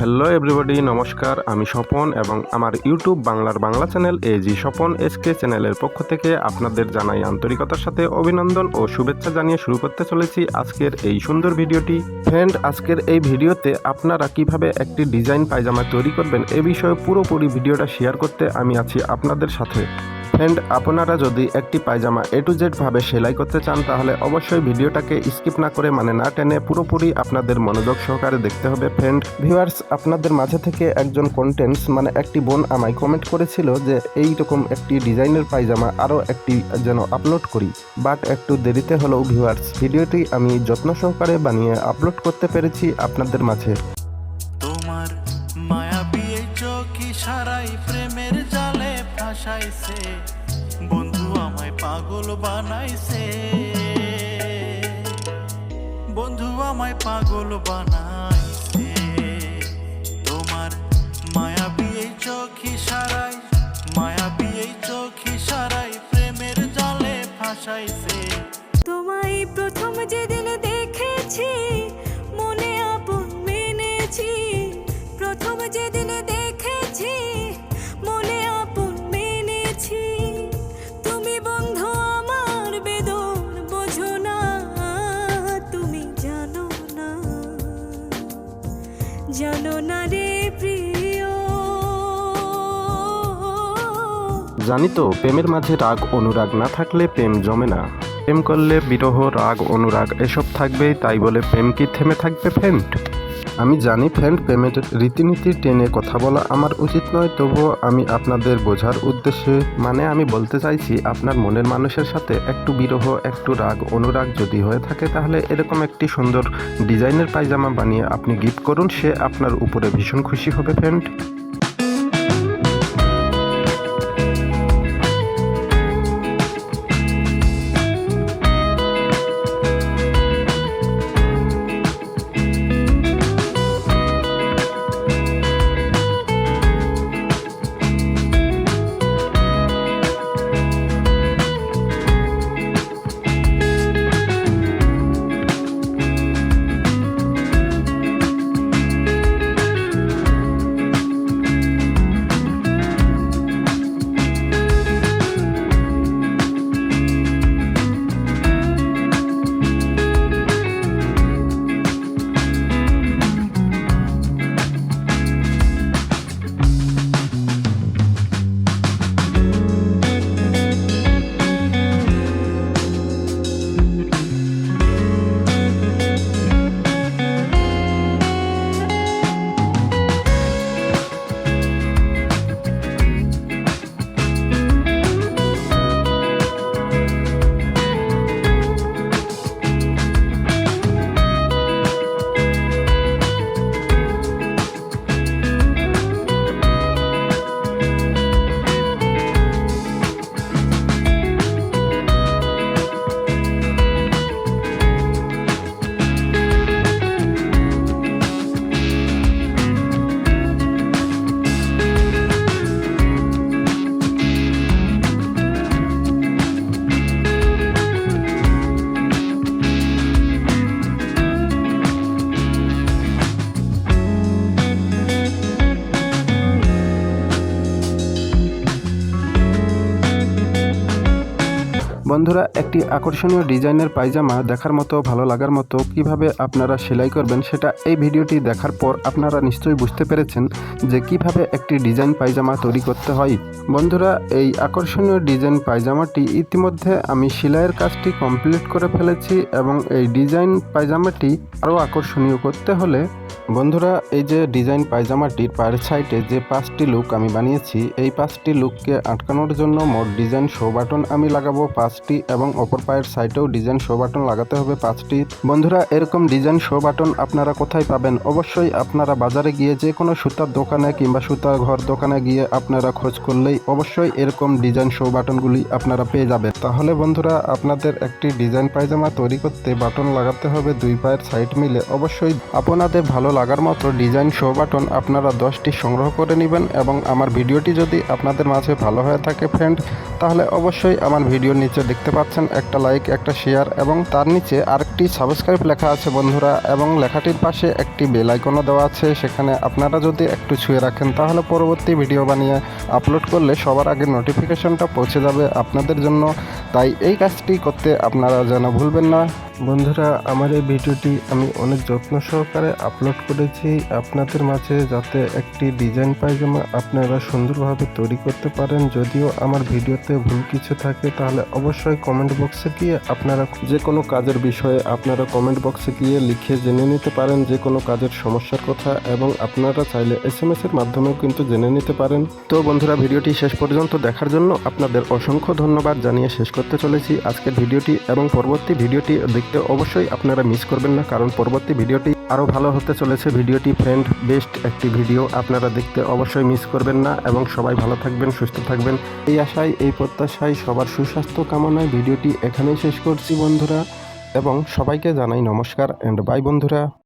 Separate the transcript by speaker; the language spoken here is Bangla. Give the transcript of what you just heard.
Speaker 1: হ্যালো এভরিবডি নমস্কার, আমি স্বপন এবং আমার ইউটিউব বাংলার Bangla channel AG Swapan SK চ্যানেলের পক্ষ থেকে আপনাদের জানাই আন্তরিকতার সাথে অভিনন্দন ও শুভেচ্ছা জানিয়ে শুরু করতে চলেছি আজকের এই সুন্দর ভিডিওটি। ফ্রেন্ড আজকের এই ভিডিওতে আপনারা কীভাবে একটি ডিজাইন পায়জামা তৈরি করবেন এ বিষয়ে পুরোপুরি ভিডিওটা শেয়ার করতে আমি আছি আপনাদের সাথে। ফ্রেন্ড, আপনারা যদি একটি পায়জামা এ টু জেড ভাবে সেলাই করতে চান, তাহলে অবশ্যই ভিডিওটাকে স্কিপ না করে মানে না টেনে পুরোপুরি আপনাদের মনোযোগ সহকারে দেখতে হবে। ফ্রেন্ড, ভিউয়ার্স, আপনাদের মাঝে থেকে একজন কন্টেন্টস মানে একটি বোন আমায় কমেন্ট করেছিল যে, এই রকম একটি ডিজাইনের পায়জামা আরও একটি যেন আপলোড করি। বাট একটু দেরিতে হলেও, ভিউয়ার্স, ভিডিওটি আমি যত্ন সহকারে বানিয়ে আপলোড করতে পেরেছি আপনাদের মাঝে।
Speaker 2: তোমার মায়াবী চোখ ইশারাই প্রেমের জালে বন্ধু আমায় পাগল বানাইছে। বন্ধু আমায় পাগল বানাইছে। তোমার মায়াবী এই চোখ ইশারাই মায়াবী এই চোখ ইশারাই প্রেমের জালে ফাঁসাইছে।
Speaker 3: তোমায় প্রথম যেদিন দেখেছি, মনে আপন মেনেছি। প্রথম যেদিন দেখেছি
Speaker 1: জানি তো, প্রেমের মাঝে রাগ, অনুরাগ না থাকলে প্রেম জমে না। প্রেম করলে বিরহ, রাগ, অনুরাগ, এসব থাকবেই, তাই বলে প্রেম কি থেমে থাকবে ফ্রেন্ড আমি জানি ফ্রেন্ড প্রেমের রীতিনীতি টেনে কথা বলা আমার উচিত নয়, তবুও আমি আপনাদের বোঝার উদ্দেশ্যে মানে আমি বলতে চাইছি, আপনার মনের মানুষের সাথে একটু বিরহ, একটু রাগ, অনুরাগ যদি হয়ে থাকে, তাহলে এরকম একটি সুন্দর ডিজাইনের পায়জামা বানিয়ে আপনি গিফট করুন, সে আপনার উপরে ভীষণ খুশি হবে ফ্রেন্ড বন্ধুরা, একটি আকর্ষণীয় ডিজাইনের পায়জামা দেখার মতো, ভালো লাগার মতো কীভাবে আপনারা সেলাই করবেন সেটা এই ভিডিওটি দেখার পর আপনারা নিশ্চয়ই বুঝতে পেরেছেন যে কীভাবে একটি ডিজাইন পায়জামা তৈরি করতে হয়। বন্ধুরা, এই আকর্ষণীয় ডিজাইন পায়জামাটি ইতিমধ্যে আমি সেলাইয়ের কাজটি কমপ্লিট করে ফেলেছি এবং এই ডিজাইন পায়জামাটি আরও আকর্ষণীয় করতে হলে বন্ধুরা, এই যে ডিজাইন পায়জামাটির পায়ের সাইডে যে পাঁচটি লুক আমি বানিয়েছি, এই পাঁচটি লুককে আটকানোর জন্য মোট ডিজাইন শো বাটন আমি লাগাবো পাঁচটি এবং অপর পায়ের সাইডেও ডিজাইন শো বাটন লাগাতে হবে পাঁচটি। বন্ধুরা, এরকম ডিজাইন শো বাটন আপনারা কোথায় পাবেন? অবশ্যই আপনারা বাজারে গিয়ে যে কোনো সুতার দোকানে কিংবা সুতার ঘর দোকানে গিয়ে আপনারা খোঁজ করলেই অবশ্যই এরকম ডিজাইন শো বাটনগুলি আপনারা পেয়ে যাবেন। তাহলে বন্ধুরা, আপনাদের একটি ডিজাইন পায়জামা তৈরি করতে বাটন লাগাতে হবে দুই পায়ের সাইড মিলে। অবশ্যই আপনাদের ভালো লাগার মতো ডিজাইন শো বাটন আপনারা দশটি সংগ্রহ করে নেবেন এবং আমার ভিডিওটি যদি আপনাদের মাঝে ভালো হয়ে থাকে ফ্রেন্ড তাহলে অবশ্যই আমার ভিডিওর নিচে দেখতে পাচ্ছেন একটা লাইক একটা শেয়ার এবং তার নিচে আরেকটি সাবস্ক্রাইব লেখা আছে বন্ধুরা এবং লেখাটির পাশে একটি বেল আইকনও দেওয়া আছে, সেখানে আপনারা যদি একটু ছুঁয়ে রাখেন তাহলে পরবর্তী ভিডিও বানিয়ে আপলোড করলে সবার আগে নোটিফিকেশনটা পৌঁছে যাবে আপনাদের জন্য। তাই এই কাজটি করতে আপনারা যেন ভুলবেন না। বন্ধুরা, আমার এই ভিডিওটি আমি অনেক যত্ন সহকারে আপলোড করেছি। আপনাদের মাঝে যাতে একটি ডিজাইন পায়জামা আপনারা সুন্দরভাবে তৈরি করতে পারেন। যদিও আমার ভিডিওতে ভুল কিছু থাকে, তাহলে অবশ্যই কমেন্ট বক্সে গিয়ে আপনারা যে কোনো কাজের বিষয়ে আপনারা কমেন্ট বক্সে গিয়ে লিখে জেনে নিতে পারেন, যে কোনো কাজের সমস্যার কথা, এবং আপনারা চাইলে এস এম এর মাধ্যমেও কিন্তু জেনে নিতে পারেন। তো বন্ধুরা, ভিডিওটি শেষ পর্যন্ত দেখার জন্য আপনাদের অসংখ্য ধন্যবাদ জানিয়ে শেষ করতে চলেছি। আজকের ভিডিওটি এবং পরবর্তী ভিডিওটি দেখতে অবশ্যই আপনারা মিস করবেন না, কারণ পরবর্তী ভিডিওটি আরও ভালো হতে চলেছে। ভিডিওটি ফ্রেন্ড বেস্ট একটি ভিডিও আপনারা দেখতে অবশ্যই মিস করবেন না এবং সবাই ভালো থাকবেন, সুস্থ থাকবেন। এই আশায়, এই প্রত্যাশায় সবার সুস্বাস্থ্য কামনায় ভিডিওটি এখানেই শেষ করছি বন্ধুরা এবং সবাইকে জানাই নমস্কার অ্যান্ড বাই বন্ধুরা।